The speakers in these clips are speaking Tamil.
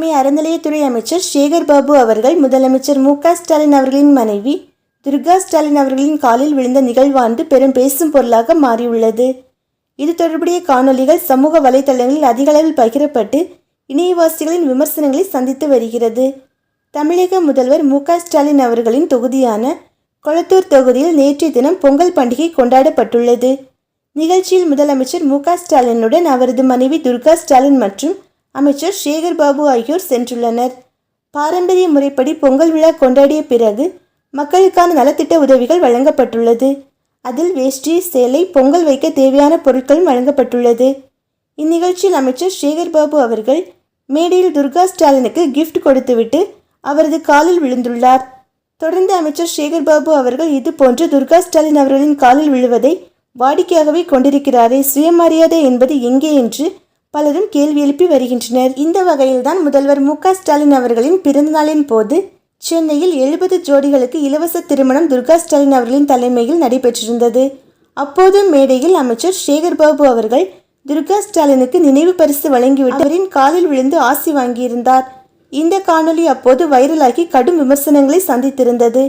சமய அறநிலையத்துறை அமைச்சர் சேகர் பாபு அவர்கள் முதலமைச்சர் மு ஸ்டாலின் அவர்களின் மனைவி துர்கா ஸ்டாலின் அவர்களின் காலில் விழுந்த நிகழ்வாண்டு பெரும் பேசும் பொருளாக மாறியுள்ளது. இது தொடர்புடைய காணொளிகள் சமூக வலைதளங்களில் அதிக அளவில் பகிரப்பட்டு இணையவாசிகளின் விமர்சனங்களை சந்தித்து வருகிறது. தமிழக முதல்வர் மு ஸ்டாலின் அவர்களின் தொகுதியான கொளத்தூர் தொகுதியில் நேற்றைய தினம் பொங்கல் பண்டிகை கொண்டாடப்பட்டுள்ளது. நிகழ்ச்சியில் முதலமைச்சர் மு ஸ்டாலினுடன் அவரது மனைவி துர்கா ஸ்டாலின் மற்றும் அமைச்சர் சேகர் பாபு ஆகியோர் சென்றுள்ளனர். பாரம்பரிய முறைப்படி பொங்கல் விழா கொண்டாடிய பிறகு மக்களுக்கான நலத்திட்ட உதவிகள் வழங்கப்பட்டுள்ளது. அதில் வேஷ்டி சேலை பொங்கல் வைக்க தேவையான பொருட்களும் வழங்கப்பட்டுள்ளது. இந்நிகழ்ச்சியில் அமைச்சர் சேகர் பாபு அவர்கள் மேடையில் துர்கா ஸ்டாலினுக்கு கிஃப்ட் கொடுத்துவிட்டு அவரது காலில் விழுந்துள்ளார். தொடர்ந்து அமைச்சர் சேகர் பாபு அவர்கள் இது போன்று துர்கா ஸ்டாலின் அவர்களின் காலில் விழுவதை வாடிக்கையாகவே கொண்டிருக்கிறாரே சுயமரியாதை என்பது எங்கே என்று பலரும் கேள்வி எழுப்பி வருகின்றனர். இந்த வகையில்தான் முதல்வர் மு ஸ்டாலின் அவர்களின் பிறந்தநாளின் போது சென்னையில் எழுபது ஜோடிகளுக்கு இலவச திருமணம் துர்கா ஸ்டாலின் அவர்களின் தலைமையில் நடைபெற்றிருந்தது. அப்போது மேடையில் அமைச்சர் சேகர் பாபு அவர்கள் துர்கா ஸ்டாலினுக்கு நினைவு பரிசு வழங்கிவிட்டு அவரின் காலில் விழுந்து ஆசி வாங்கியிருந்தார். இந்த காணொளி அப்போது வைரலாகி கடும் விமர்சனங்களை சந்தித்திருந்தது.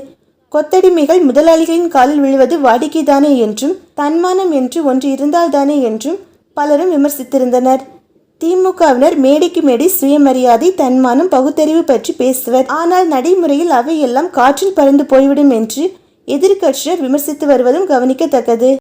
கொத்தடிமைகள் முதலாளிகளின் காலில் விழுவது வாடிக்கைதானே என்றும் தன்மானம் என்று ஒன்று இருந்தால்தானே என்றும் பலரும் விமர்சித்திருந்தனர். திமுகவினர் மேடைக்கு மேடை சுயமரியாதை தன்மானம் பகுத்தறிவு பற்றி பேசுவர். ஆனால் நடைமுறையில் அவையெல்லாம் காற்றில் பறந்து போய்விடும் என்று எதிர்க்கட்சியினர் விமர்சித்து வருவதும் கவனிக்கத்தக்கது.